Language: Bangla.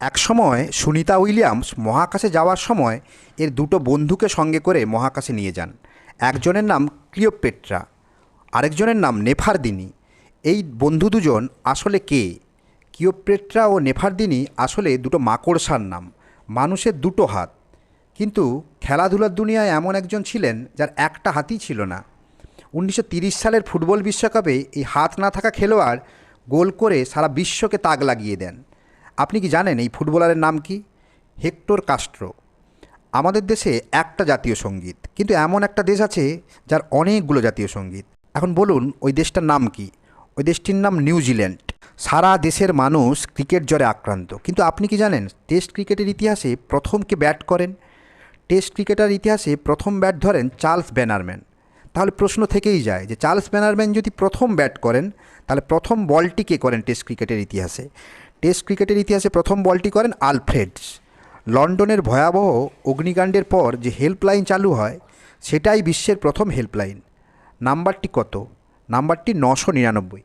একসময় সুনিতা উইলিয়ামস মহাকাশে যাওয়ার সময় এর দুটো বন্ধুকে সঙ্গে করে মহাকাশে নিয়ে যান। একজনের নাম ক্লিওপেট্রা, আরেকজনের নাম নেফারদিনী। এই বন্ধু দুজন আসলে কে? কিওপেট্রা ও নেফারদিনী আসলে দুটো মাকড়সার নাম, মানুষের দুটো হাত। কিন্তু খেলাধুলার দুনিয়ায় এমন একজন ছিলেন যার একটা হাতই ছিল না। উনিশশো সালের ফুটবল বিশ্বকাপে এই হাত না থাকা খেলোয়াড় গোল করে সারা বিশ্বকে তাক লাগিয়ে দেন। আপনি কি জানেন এই ফুটবলারের নাম কি? Hector Castro. আমাদের দেশে একটা জাতীয় সংগীত, কিন্তু এমন একটা দেশ আছে যার অনেকগুলো জাতীয় সংগীত। এখন বলুন, ওই দেশটার নাম কি? ওই দেশটির নাম নিউজিল্যান্ড সারা দেশের মানুষ ক্রিকেট জ্বরে আক্রান্ত। কিন্তু আপনি কি জানেন, টেস্ট ক্রিকেটের ইতিহাসে প্রথম কে ব্যাট করেন? টেস্ট ক্রিকেটার ইতিহাসে প্রথম ব্যাট ধরেন চার্লস ব্যানারম্যান তাহলে প্রশ্ন থেকেই যায় যে, চার্লস ব্যানারম্যান যদি প্রথম ব্যাট করেন, তাহলে প্রথম বলটি কে করেন টেস্ট ক্রিকেটের ইতিহাসে? টেস্ট ক্রিকেটের ইতিহাসে প্রথম বলটি করেন আলফ্রেডস লন্ডনের ভয়াবহ অগ্নিকাণ্ডের পর যে হেল্পলাইন চালু হয়, সেটাই বিশ্বের প্রথম হেল্পলাইন। নাম্বারটি কত? নাম্বারটি নশো নিরানব্বই।